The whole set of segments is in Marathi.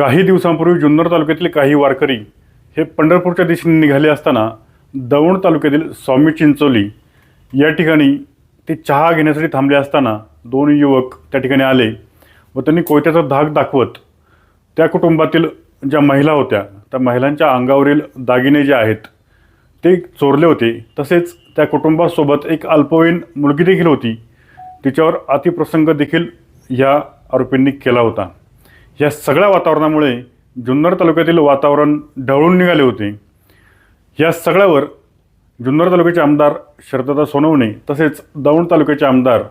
काही दिवसांपूर्वी जुन्नर तालुक्यातील काही वारकरी हे पंढरपूरच्या दिशेने निघाले असताना दौंड तालुक्यातील स्वामी चिंचोली या ठिकाणी ते चहा घेण्यासाठी थांबले असताना दोन युवक त्या ठिकाणी आले व त्यांनी कोयत्याचा धाक दाखवत त्या कुटुंबातील ज्या महिला होत्या त्या महिलांच्या अंगावरील दागिने जे आहेत ते चोरले होते. तसेच त्या कुटुंबासोबत एक अल्पवयीन मुलगी देखील होती. तिच्यावर अतिप्रसंग देखील या आरोपींनी केला होता. या सगळ्या वातावरणामुळे जुन्नर तालुक्यातील वातावरण ढवळून निघाले होते. या सगळ्यावर जुन्नर तालुक्याचे आमदार शरददा सोनवणे तसेच दौंड तालुक्याचे आमदार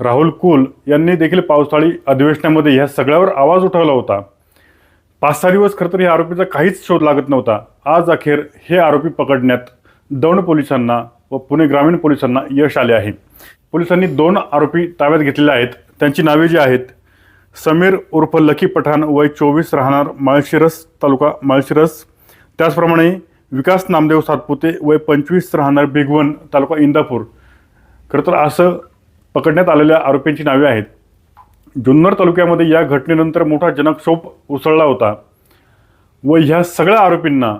राहुल कुल यांनी देखील पावसाळी अधिवेशनामध्ये ह्या सगळ्यावर आवाज उठवला होता. पाच सहा दिवस खरं तर या आरोपीचा काहीच शोध लागत नव्हता. आज अखेर हे आरोपी पकडण्यात दौंड पोलिसांना व पुणे ग्रामीण पोलिसांना यश आले आहे. पोलिसांनी दोन आरोपी ताब्यात घेतलेले आहेत. त्यांची नावे जी आहेत समीर उर्फ लकी पठाण वय चोवीस राहणार माळशिरस तालुका माळशिरस. त्याचप्रमाणे विकास नामदेव सातपुते वय पंचवीस राहणार भिगवण तालुका इंदापूर. खरं तर असं पकडण्यात आलेल्या आरोपींची नावे आहेत. जुन्नर तालुक्यामध्ये या घटनेनंतर मोठा जनक्षोभ उसळला होता. व ह्या सगळ्या आरोपींना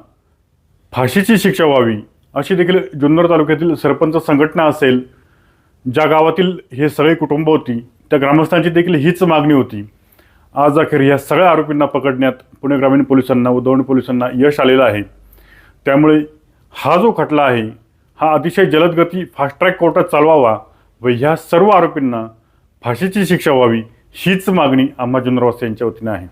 फाशीची शिक्षा व्हावी अशी देखील जुन्नर तालुक्यातील सरपंच संघटना असेल ज्या गावातील हे सगळे कुटुंब होती त्या ग्रामस्थांची देखील हीच मागणी होती. आज अखेर या सगळ्या आरोपींना पकडण्यात पुणे ग्रामीण पोलिसांना व दौंड पोलिसांना यश आलेलं आहे. त्यामुळे हा जो खटला आहे हा अतिशय जलदगती फास्ट ट्रॅक कोर्टात चालवावा व ह्या सर्व आरोपींना फाशीची शिक्षा व्हावी हीच मागणी आम्हा यांच्या वतीने आहे.